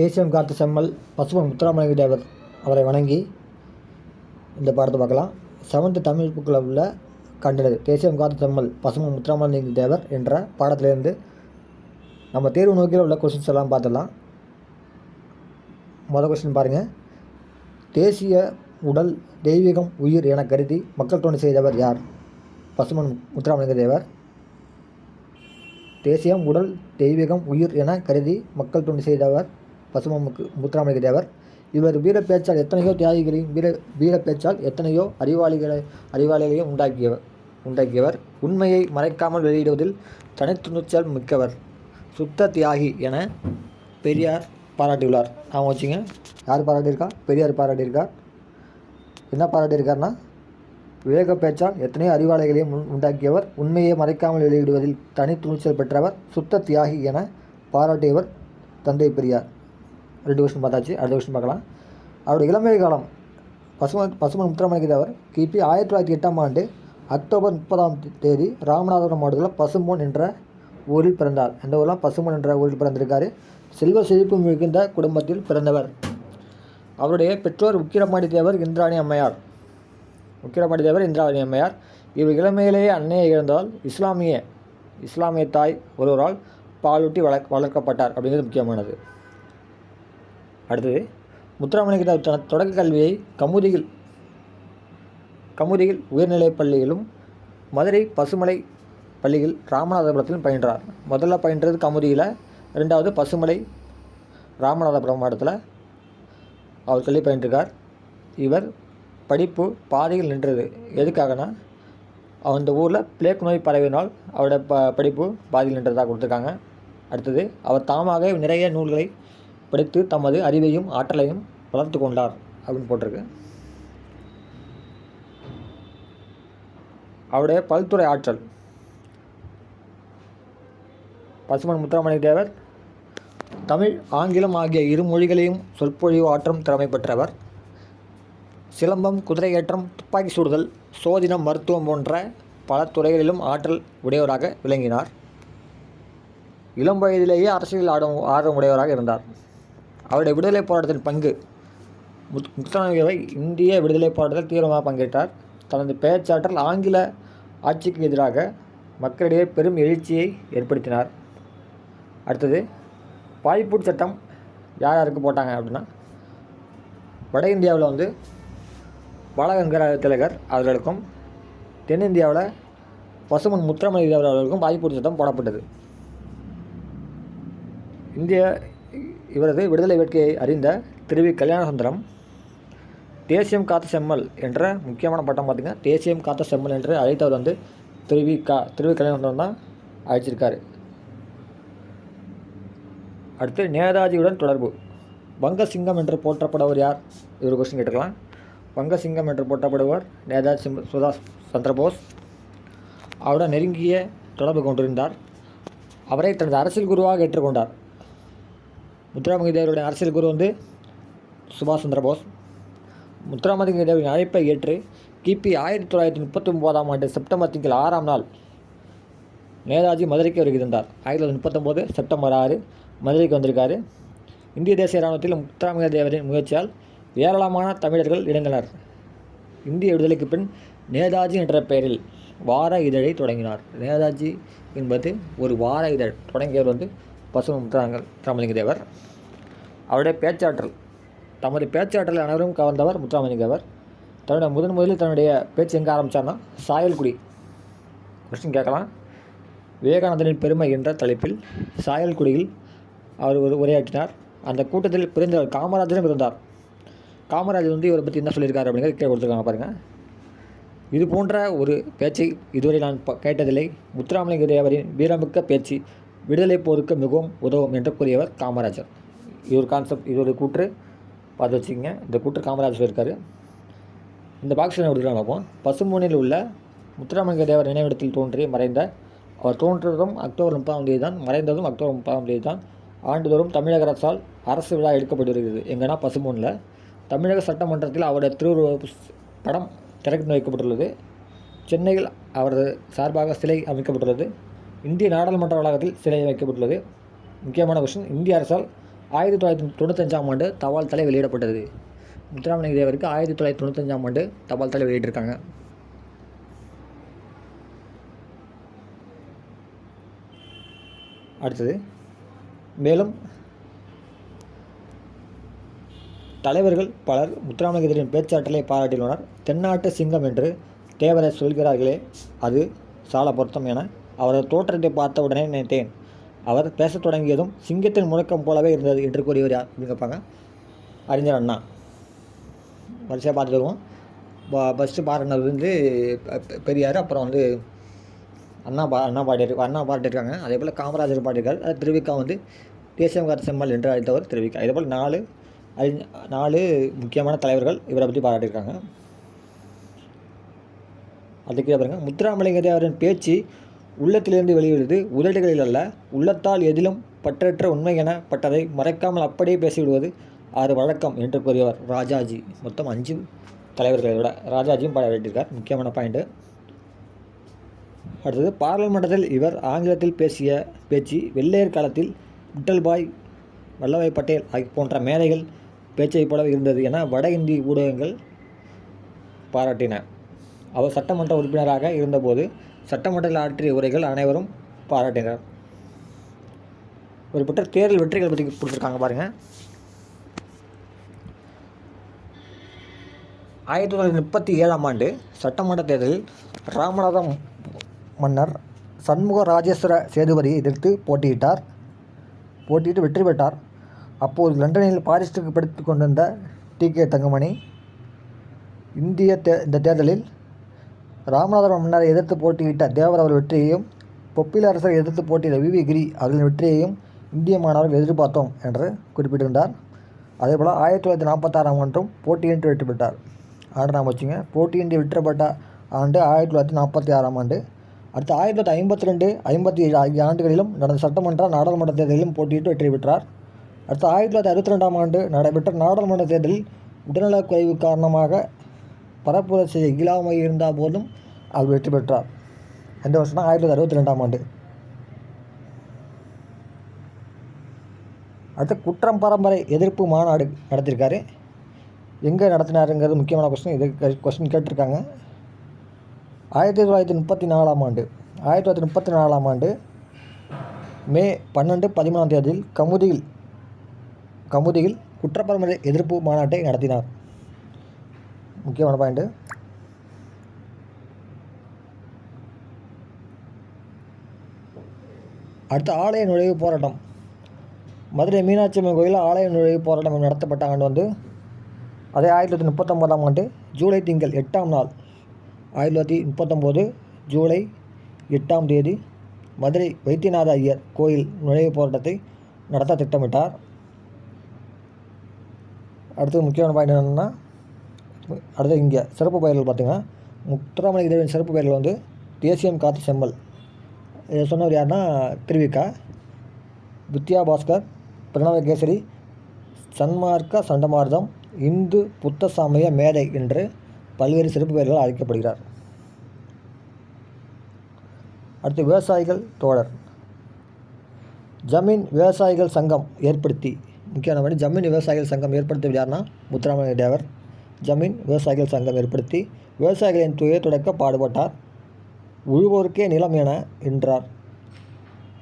தேசியம் காத்த செம்மல் பசுமன் முத்துராமலிங்க தேவர் அவரை வணங்கி இந்த பாடத்தை பார்க்கலாம். செவன்த்து தமிழ் புக்கில் உள்ள கண்டது தேசியம் காத்த செம்மல் பசுமன் முத்துராமலிங்க தேவர் என்ற பாடத்திலிருந்து நம்ம தேர்வு நோக்கில் உள்ள கொஸ்டின்ஸ் எல்லாம் பார்த்துடலாம். மொதல் கொஸ்டின் பாருங்கள் தேசிய உடல் தெய்வீகம் உயிர் என கருதி மக்கள் தொண்டு செய்தவர் யார்? பசுமன் முத்துராமலிங்க தேவர். தேசியம் உடல் தெய்வீகம் உயிர் என கருதி மக்கள் தொண்டு செய்தவர் பசுமமுக்கு முத்துராமலிங்க தேவர். இவர் வீர பேச்சால் எத்தனையோ தியாகிகளையும் வீர வீர பேச்சால் எத்தனையோ அறிவாளிகளை அறிவாளிகளையும் உண்டாக்கியவர் உண்டாக்கியவர். உண்மையை மறைக்காமல் வெளியிடுவதில் தனித்துணிச்சல் மிக்கவர். சுத்த தியாகி என பெரியார் பாராட்டியுள்ளார். ஆமாம் வச்சுங்க. யார் பாராட்டியிருக்கா? பெரியார் பாராட்டியிருக்கார் என்ன பாராட்டியிருக்காருன்னா விவேக பேச்சால் எத்தனையோ அறிவாளைகளையும் உண்டாக்கியவர். உண்மையை மறைக்காமல் வெளியிடுவதில் தனி துணிச்சல் பெற்றவர். சுத்த தியாகி என பாராட்டியவர் தந்தை பெரியார். ரெண்டு வருஷம் பார்த்தாச்சு அடுத்த கொஸ்டின் பார்க்கலாம். அவருடைய இளமை காலம் பசுமன் பசுமன் முத்துராமலிங்க தேவர் கிபி ஆயிரத்தி தொள்ளாயிரத்தி எட்டாம் ஆண்டு அக்டோபர் முப்பதாம் தேதி ராமநாதபுரம் மாவட்டத்தில் பசுமோன் என்ற ஊரில் பிறந்தார். அந்த ஊரில் பசுமன் என்ற ஊரில் பிறந்திருக்காரு. செல்வ செழிப்பு மிகுந்த குடும்பத்தில் பிறந்தவர். அவருடைய பெற்றோர் உக்கிரமாடி தேவர் இந்திராணி அம்மையார். உக்கிரமாடி தேவர் இந்திராணி அம்மையார். இவர் இளமையிலேயே அன்னையை இழந்தால் இஸ்லாமிய இஸ்லாமிய தாய் ஒருவரால் பாலூட்டி வளர்க் வளர்க்கப்பட்டார் அப்படிங்கிறது முக்கியமானது. அடுத்தது முத்துராமலிங்க தனது தொடக்க கல்வியை கமுதியில் கமுதியில் உயர்நிலைப் பள்ளியிலும் மதுரை பசுமலை பள்ளியில் ராமநாதபுரத்திலும் பயின்றார். முதல்ல பயின்றது கமுதியில் ரெண்டாவது பசுமலை ராமநாதபுரம் மாவட்டத்தில் அவர் கல்வி பயின்றிருக்கார். இவர் படிப்பு பாதையில் நின்றது. எதுக்காகனா அந்த ஊரில் பிளேக் நோய் பரவினால் அவரோட ப படிப்பு பாதியில் நின்றதாக கொடுத்துருக்காங்க. அடுத்தது அவர் தாமாக நிறைய நூல்களை படித்து தமது அறிவையும் ஆற்றலையும் வளர்த்து கொண்டார் அப்படின்னு போட்டிருக்கு. அவருடைய பல்துறை ஆற்றல். பசுமன் முத்துராமலிங்க தேவர் தமிழ் ஆங்கிலம் ஆகிய இரு மொழிகளையும் சொற்பொழிவு ஆற்றும் திறமை பெற்றவர். சிலம்பம் குதிரையேற்றம் துப்பாக்கி சுடுதல் சோதிடம் மருத்துவம் போன்ற பல துறைகளிலும் ஆற்றல் உடையவராக விளங்கினார். இளம் வயதிலேயே அரசியல் ஆடும் ஆர்வம் உடையவராக இருந்தார். அவருடைய விடுதலை போராட்டத்தின் பங்கு. முத் முத்துராமலிங்கவை இந்திய விடுதலை போராட்டத்தில் தீவிரமாக பங்கேற்றார். தனது பேச்சாற்றல் ஆங்கில ஆட்சிக்கு எதிராக மக்களிடையே பெரும் எழுச்சியை ஏற்படுத்தினார். அடுத்தது பாய்பூட் சட்டம் யார் யாருக்கு போட்டாங்க அப்படின்னா வட இந்தியாவில் வந்து பாலகங்கர திலகர் அவர்களுக்கும் தென்னிந்தியாவில் பசுமன் முத்துராமலிங்க அவர்களுக்கும் பாய்பூட் சட்டம் போடப்பட்டது. இந்திய இவரது விடுதலை வேட்கையை அறிந்த திருவி கல்யாணசுந்தரம் தேசியம் காத்த செம்மல் என்ற முக்கியமான பட்டம் பார்த்திங்கன்னா தேசியம் காத்த செம்மல் என்று அழைத்தவர் வந்து திருவி கா திருவி கல்யாணசுந்தரம் தான் அழைச்சிருக்காரு. அடுத்து நேதாஜியுடன் தொடர்பு. வங்கசிங்கம் என்று போற்றப்படுவர் யார்? இவர் கொஸ்டின் கேட்டுக்கலாம். வங்கசிங்கம் என்று போற்றப்படுவர் நேதாஜி சிம் சந்திரபோஸ். அவருடன் நெருங்கிய தொடர்பு கொண்டிருந்தார். அவரை தனது அரசியல் குருவாக ஏற்றுக்கொண்டார். முத்துராமலிங்க தேவருடைய அரசியல் குரு வந்து சுபாஷ் சந்திரபோஸ் முத்துராமலிங்க தேவரின் அழைப்பை ஏற்று கிபி ஆயிரத்தி தொள்ளாயிரத்தி முப்பத்தி ஒன்பதாம் ஆண்டு செப்டம்பர் திங்கள் ஆறாம் நாள் நேதாஜி மதுரைக்கு வருகிறார் ஆயிரத்தி தொள்ளாயிரத்தி முப்பத்தொம்போது செப்டம்பர் ஆறு மதுரைக்கு வந்திருக்காரு. இந்திய தேசிய இராணுவத்தில் முத்துராமலிங்க தேவரின் முயற்சியால் ஏராளமான தமிழர்கள் இணைந்தனர். இந்திய விடுதலைக்கு பின் நேதாஜி என்ற பெயரில் வார இதழை தொடங்கினார். நேதாஜி என்பது ஒரு வார இதழ். தொடங்கியவர் வந்து பசும முத்துராமலிங்க முத்துராமலிங்க தேவர் அவருடைய பேச்சாற்றல். தமது பேச்சாற்றல் அனைவரும் கவர்ந்தவர் முத்துராமலிங்க தேவர் தன்னுடைய முதன் முதலில் தன்னுடைய பேச்சு எங்கே ஆரம்பித்தார்னா சாயல்குடி. கொஸ்டின் கேட்கலாம். விவேகானந்தனின் பெருமை என்ற தலைப்பில் சாயல்குடியில் அவர் ஒரு உரையாற்றினார். அந்த கூட்டத்தில் பிறந்தவர் காமராஜரும் இருந்தார். காமராஜர் வந்து இவரை பற்றி என்ன சொல்லியிருக்காரு அப்படிங்கிற கீழே கொடுத்துருக்காங்க பாருங்கள் இது போன்ற ஒரு பேச்சை இதுவரை நான் கேட்டதில்லை. முத்துராமலிங்க தேவரின் வீரமிக்க பேச்சு. விடுதலை போருக்கு மிகவும் உதவும் என்று கூறியவர் காமராஜர். இது ஒரு கான்செப்ட் இது ஒரு கூற்று பார்த்து வச்சுக்கோங்க. இந்த கூற்று காமராஜர் இருக்கார் இந்த பாக்ஸ் என்ன கொடுக்குறாங்க பார்ப்போம். பசுமூனில் உள்ள முத்துராமலிங்க தேவர் நினைவிடத்தில் தோன்றி மறைந்த அவர் தோன்றதும் அக்டோபர் முப்பதாம் தேதி தான் மறைந்ததும் அக்டோபர் முப்பதாம் தேதி தான் ஆண்டுதோறும் தமிழக அரசால் அரசு விழா எடுக்கப்பட்டு வருகிறது. எங்கன்னா பசுமூனில் தமிழக சட்டமன்றத்தில் அவருடைய திருவுருவ படம் திறந்து வைக்கப்பட்டுள்ளது. சென்னையில் அவரது சார்பாக சிலை அமைக்கப்பட்டுள்ளது. இந்திய நாடாளுமன்ற வளாகத்தில் சிலை வைக்கப்பட்டுள்ளது. முக்கியமான கொஸ்டின் இந்திய அரசால் ஆயிரத்தி தொள்ளாயிரத்தி தொண்ணூத்தஞ்சாம் ஆண்டு தபால் தலை வெளியிடப்பட்டது. முத்துராமலிங்க தேவருக்கு ஆயிரத்தி தொள்ளாயிரத்தி தொண்ணூத்தஞ்சாம் ஆண்டு தபால் தலை வெளியிட்டிருக்காங்க. அடுத்தது மேலும் தலைவர்கள் பலர் முத்துராமலிங்கத்தின் பேச்சாற்றலை பாராட்டியுள்ளனர். தென்னாட்டு சிங்கம் என்று தேவரை சொல்கிறார்களே அது சால பொருத்தம் என அவரது தோற்றத்தை பார்த்தவுடனே நினைத்தேன். அவர் பேசத் தொடங்கியதும் சிங்கத்தின் முழக்கம் போலவே இருந்தது என்று கூறியவர் யார்? அப்படின்னு கேட்பாங்க அறிஞர் அண்ணா. வரிசையாக பார்த்துட்டு வருவோம். ஃபஸ்ட்டு பாடினது வந்து பெ- பெரியார் அப்புறம் வந்து அண்ணா பா அண்ணா பாடியிருக்கு அண்ணா பாடியிருக்காங்க. அதே போல் காமராஜர் பாடியிருக்கார். அது திருவிக்கா வந்து தேசியம் செம்மல் என்று அழைத்தவர் திருவிக்கா. இதே போல் நாலு அறிஞ நாலு முக்கியமான தலைவர்கள் இவரை பற்றி பாராட்டியிருக்காங்க அதுக்கு பாருங்கள் முத்துராமலிங்க தேவரின் பேச்சு உள்ளத்திலிருந்து வெளியிடுவது உதடுகளில் அல்ல உள்ளத்தால் எதிலும் பற்றற்ற உண்மை என பட்டதை மறைக்காமல் அப்படியே பேசிவிடுவது ஆறு வழக்கம் என்று கூறியவர் ராஜாஜி. மொத்தம் அஞ்சு தலைவர்களை விட ராஜாஜியும் பாராட்டியிருக்கார் முக்கியமான பாயிண்ட்டு அடுத்தது பாராளுமன்றத்தில் இவர் ஆங்கிலத்தில் பேசிய பேச்சு வெள்ளையர் காலத்தில் விட்டல்பாய் வல்லபாய் பட்டேல் ஆகிய போன்ற மேதைகள் பேச்சைப் போலவே இருந்தது என வட இந்திய ஊடகங்கள் பாராட்டின. அவர் சட்டமன்ற உறுப்பினராக இருந்தபோது சட்டமன்றத்தில் ஆற்றிய உரைகள் அனைவரும் பாராட்டினர் ஒரு தேர்தல் வெற்றிகள் பற்றி கொடுத்துருக்காங்க பாருங்கள் ஆயிரத்தி தொள்ளாயிரத்தி முப்பத்தி ஏழாம் ஆண்டு சட்டமன்ற தேர்தலில் ராமநாதம் மன்னர் சண்முக ராஜேஸ்வர சேதுபதியை எதிர்த்து போட்டியிட்டார். போட்டியிட்டு வெற்றி பெற்றார். அப்போது லண்டனில் பாரிஸ்டுக்கு படித்து கொண்டிருந்த டி கே தங்கமணி இந்திய தே இந்த தேர்தலில் ராமநாதபுரம் மன்னரை எதிர்த்து போட்டியிட்ட தேவர் அவர் வெற்றியையும் பொப்பில அரசரை எதிர்த்து போட்டியிட்ட வி. வி. கிரி அவர்களின் வெற்றியையும் இந்திய மாணவர்கள் எதிர்பார்த்தோம் என்று குறிப்பிட்டிருந்தார். அதேபோல் ஆயிரத்தி தொள்ளாயிரத்தி நாற்பத்தாறாம் ஆண்டும் போட்டியின்றி வெற்றி பெற்றார். ஆண்டு நாம் வச்சுங்க. போட்டியின்றி வெற்றப்பட்ட ஆண்டு ஆயிரத்தி தொள்ளாயிரத்தி நாற்பத்தி ஆறாம் ஆண்டு. அடுத்து ஆயிரத்தி தொள்ளாயிரத்தி ஐம்பத்தி ரெண்டு ஐம்பத்தி ஏழு ஆகிய ஆண்டுகளிலும் நடந்த சட்டமன்ற நாடாளுமன்ற தேர்தலிலும் போட்டியிட்டு வெற்றி பெற்றார். அடுத்து ஆயிரத்தி தொள்ளாயிரத்தி அறுபத்தி ரெண்டாம் ஆண்டு நடைபெற்ற நாடாளுமன்ற தேர்தலில் உடல்நலக் குறைவு காரணமாக பரப்புரை செய்ய இருந்தால் போதும். அவர் வெற்றி பெற்றார். எந்த வருஷம்னா ஆயிரத்தி தொள்ளாயிரத்தி அறுபத்தி ரெண்டாம் ஆண்டு. அடுத்து குற்றம் பரம்பரை எதிர்ப்பு மாநாடு நடத்தியிருக்காரு எங்கே நடத்தினாருங்கிறது முக்கியமான கொஸ்டின் இது கொஸ்டின் கேட்டிருக்காங்க. ஆயிரத்தி தொள்ளாயிரத்தி முப்பத்தி நாலாம் ஆண்டு. ஆயிரத்தி தொள்ளாயிரத்தி முப்பத்தி நாலாம் ஆண்டு மே பன்னெண்டு பதிமூணாம் தேதியில் கமுதியில் கமுதியில் குற்றப்பரம்பரை எதிர்ப்பு மாநாட்டை நடத்தினார். முக்கியமான பாயிண்ட்டு அடுத்து ஆலய நுழைவு போராட்டம். மதுரை மீனாட்சி அம்மன் கோயிலில் ஆலய நுழைவு போராட்டம் நடத்தப்பட்ட ஆண்டு வந்து அதே ஆயிரத்தி தொள்ளாயிரத்தி முப்பத்தொம்போதாம் ஆண்டு ஜூலை திங்கள் எட்டாம் நாள் ஆயிரத்தி தொள்ளாயிரத்தி முப்பத்தொம்போது ஜூலை எட்டாம் தேதி மதுரை வைத்தியநாத ஐயர் கோயில் நுழைவு போராட்டத்தை நடத்த திட்டமிட்டார். அடுத்து முக்கியமான பாயிண்ட் என்னென்னா அடுத்து இங்கே சிறப்பு பயிர்கள் பார்த்தீங்கன்னா முத்துராமலிங்க தேவன் சிறப்பு பயிர்கள் வந்து தேசியம் காத்து செம்மல் இதை சொன்னவர் யாருன்னா திருவிக்கா வித்யா பாஸ்கர் பிரணவகேசரி சன்மார்க்க சண்டமார்தம் இந்து புத்த சமய மேதை என்று பல்வேறு சிறப்பு பெயர்களால் அழைக்கப்படுகிறார். அடுத்து விவசாயிகள் தோழர். ஜமீன் விவசாயிகள் சங்கம் ஏற்படுத்தி. முக்கியமான ஜமீன் விவசாயிகள் சங்கம் ஏற்படுத்தியவர் யாருன்னா முத்துராமலிங்க தேவர். ஜமீன் விவசாயிகள் சங்கம் ஏற்படுத்தி விவசாயிகளின் துயர் தொடக்க பாடுபட்டார். உழுவோருக்கே நிலம் என என்றார்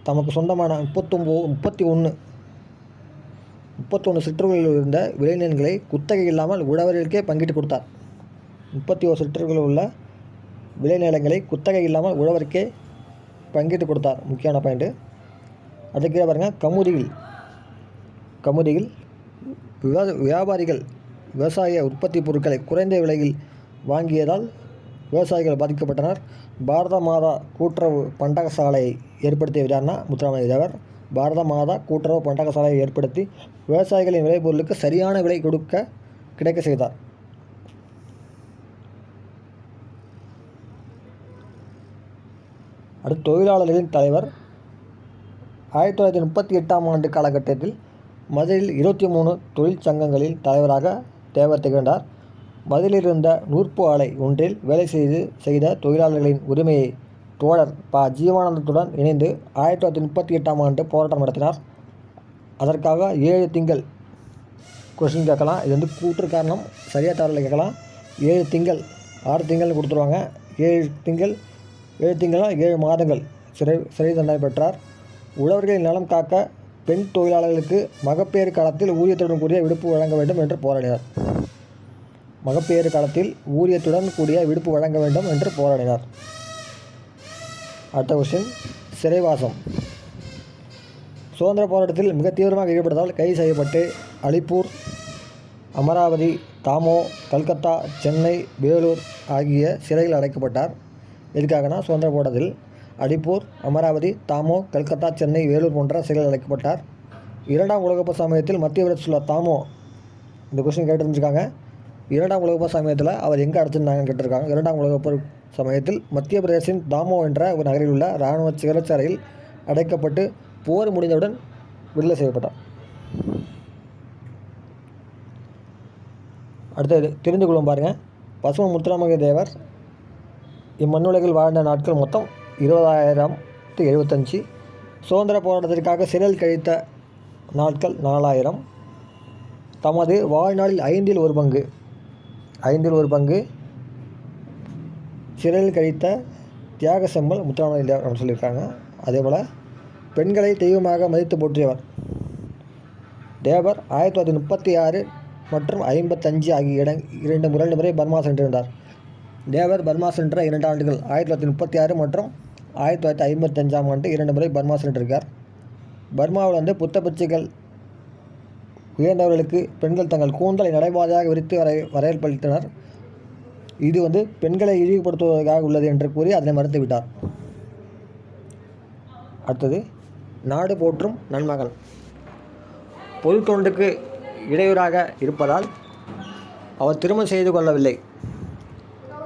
தமக்கு சொந்தமான முப்பத்தொம்போ முப்பத்தி ஒன்று முப்பத்தொன்று சிற்றூர்களில் இருந்த விளைநிலங்களை குத்தகை இல்லாமல் உழவர்களுக்கே பங்கிட்டு கொடுத்தார். முப்பத்தி ஒரு சிற்றூர்களில் உள்ள விளைநிலங்களை குத்தகை இல்லாமல் உழவருக்கே பங்கிட்டு கொடுத்தார். முக்கியமான பாயிண்ட்டு அதுக்கே பாருங்கள் கமுதியில் கமுதியில் விவா வியாபாரிகள் விவசாய உற்பத்தி பொருட்களை குறைந்த விலையில் வாங்கியதால் விவசாயிகள் பாதிக்கப்பட்டனர். பாரத மாதா கூட்டுறவு பண்டகசாலையை ஏற்படுத்திய யாருன்னா? முத்துராமலிங்க தேவர். பாரத மாதா கூட்டுறவு பண்டகசாலையை ஏற்படுத்தி விவசாயிகளின் விளைபொருளுக்கு சரியான விலை கொடுக்க கிடைக்க செய்தார். அடுத்து தொழிலாளர்களின் தலைவர். ஆயிரத்தி தொள்ளாயிரத்தி முப்பத்தி எட்டாம் ஆண்டு காலகட்டத்தில் மதுரையில் இருபத்தி மூணு தொழிற்சங்கங்களின் தலைவராக தேவர் திகழ்ந்தார். மதிலிருந்த இருந்த நூற்பு ஆலை ஒன்றில் வேலை செய்து செய்த தொழிலாளர்களின் உரிமையை தோழர் ப. ஜீவானந்தத்துடன் இணைந்து ஆயிரத்தி தொள்ளாயிரத்தி முப்பத்தி எட்டாம் ஆண்டு போராட்டம் நடத்தினார். அதற்காக ஏழு திங்கள் கொஷின் கேட்கலாம். இது வந்து கூற்று காரணம். சரியாக தவறில் கேட்கலாம். ஏழு திங்கள் ஆறு திங்கள் கொடுத்துருவாங்க. ஏழு திங்கள் ஏழு திங்களாக ஏழு மாதங்கள். சிறை சிறை தண்டனை பெற்றார். உழவர்களின் நலம் காக்க பெண் தொழிலாளர்களுக்கு மகப்பேறு காலத்தில் ஊதியத்துடன் கூடிய விடுப்பு வழங்க வேண்டும் என்று போராடினார். மகப்பேறு காலத்தில் ஊதியத்துடன் கூடிய விடுப்பு வழங்க வேண்டும் என்று போராடினார். அடுத்த கொஸ்டின் சிறைவாசம். சுதந்திர போராட்டத்தில் மிக தீவிரமாக ஈடுபட்டதால் கைது செய்யப்பட்டு அலிப்பூர் அமராவதி தாமோ கல்கத்தா சென்னை வேலூர் ஆகிய சிறையில் அடைக்கப்பட்டார். எதுக்காகனா சுதந்திர போராட்டத்தில் அலிப்பூர் அமராவதி தாமோ கல்கத்தா சென்னை வேலூர் போன்ற சிறையில் அழைக்கப்பட்டார் இரண்டாம் உலகப்ப சமயத்தில் மத்திய உள்ள தாமோ இந்த கொஸ்டின் கேட்டிருந்துருக்காங்க இரண்டாம் உலகப்ப சமயத்தில் அவர் எங்கே அடைச்சிருந்தாங்கன்னு கேட்டிருக்காங்க. இரண்டாம் உலகப்போர் சமயத்தில் மத்திய பிரதேசின் தாமோ என்ற ஒரு நகரில் உள்ள இராணுவ சிறைச்சாலையில் அடைக்கப்பட்டு போர் முடிந்தவுடன் விடுதலை செய்யப்பட்டார். அடுத்தது தெரிந்து கொள்ளும் பாருங்கள் பசும முத்துராமலிங்க தேவர் இம்மண்ணுலகில் வாழ்ந்த நாட்கள் மொத்தம் இருபதாயிரத்து எழுபத்தஞ்சி. சுதந்திர போராட்டத்திற்காக சிறையில் கழித்த நாட்கள் நாலாயிரம். தமது வாழ்நாளில் ஐந்தில் ஒரு பங்கு. ஐந்தில் ஒரு பங்கு. சிறையில் கழித்த தியாக செம்மல் முத்துராமலிங்க அப்படின்னு சொல்லியிருக்காங்க. அதே போல் பெண்களை தெய்வமாக மதித்து போற்றியவர் தேவர் ஆயிரத்தி தொள்ளாயிரத்தி முப்பத்தி ஆறு மற்றும் ஐம்பத்தஞ்சு ஆகிய இட இரண்டு இரண்டு முறை பர்மா சென்றிருந்தார். தேவர் பர்மா சென்ற இரண்டு ஆண்டுகள் ஆயிரத்தி தொள்ளாயிரத்தி முப்பத்தி ஆறு மற்றும் ஆயிரத்தி தொள்ளாயிரத்தி ஐம்பத்தஞ்சாம் ஆண்டு இரண்டு முறை பர்மா சென்றிருக்கார். பர்மாவில் வந்து புத்த பிச்சைகள் உயர்ந்தவர்களுக்கு பெண்கள் தங்கள் கூந்தலை நடைபாதையாக விரித்து வரை வரையற்படுத்தினர் இது வந்து பெண்களை இழிவுபடுத்துவதற்காக உள்ளது என்று கூறி அதனை மறுத்துவிட்டார் அடுத்தது நாடு போற்றும் நன்மகன் பொது தொண்டுக்கு இடையூறாக இருப்பதால் அவர் திருமணம் செய்து கொள்ளவில்லை.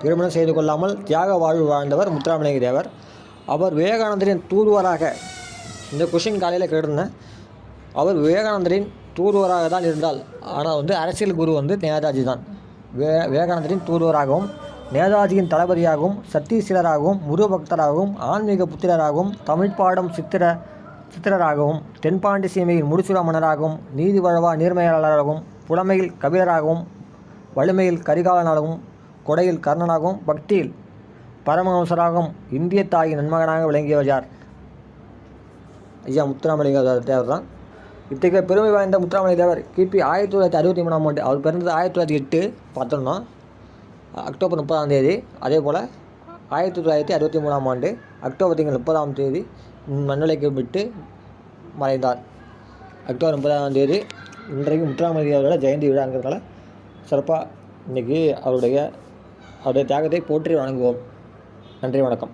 திருமணம் செய்து கொள்ளாமல் தியாக வாழ்வு வாழ்ந்தவர் முத்துராமலிங்க தேவர். அவர் விவேகானந்தரின் தூதுவராக இந்த கொஷின் காலையில் கேட்டிருந்தேன். அவர் விவேகானந்தரின் தூதுவராக தான் இருந்தால் ஆனால் வந்து அரசியல் குரு வந்து நேதாஜி தான். வே விவேகானந்தரின் தூதுவராகவும் நேதாஜியின் தளபதியாகவும் சத்தீஸ்வரராகவும் முருகபக்தராகவும் ஆன்மீக புத்திரராகவும் தமிழ் பாடம் சித்திர சித்திரராகவும் தென்பாண்டி சீமையின் முடிசூழ மன்னராகவும் நீதி வழவா நீர்மையாளராகவும் புலமையில் கபிலராகவும் வலிமையில் கரிகாலனாகவும் கொடையில் கர்ணனாகவும் பக்தியில் பரமஹம்சராகவும் இந்திய தாயின் நன்மகனாக விளங்கியவர் யார்? ஐயா முத்துராமலிங்க தேவர் தான் இத்தகைய பெருமை வாய்ந்த முத்துராமலிங்க தேவர் கிபி ஆயிரத்தி தொள்ளாயிரத்தி அறுபத்தி மூணாம் ஆண்டு அவர் பிறந்தது ஆயிரத்தி தொள்ளாயிரத்தி எட்டு பார்த்தோம்னா அக்டோபர் முப்பதாம் தேதி. அதே போல் ஆயிரத்தி தொள்ளாயிரத்தி அறுபத்தி மூணாம் ஆண்டு அக்டோபர் திங்கள் முப்பதாம் தேதி மண்ணுலைக்கு விட்டு மறைந்தார். அக்டோபர் முப்பதாம் தேதி இன்றைக்கு முத்துராமலிங்க அவரோட ஜெயந்தி விழாங்கிறதுனால சிறப்பாக இன்றைக்கி அவருடைய அவருடைய தியாகத்தை போற்றி வணங்குவோம். நன்றி வணக்கம்.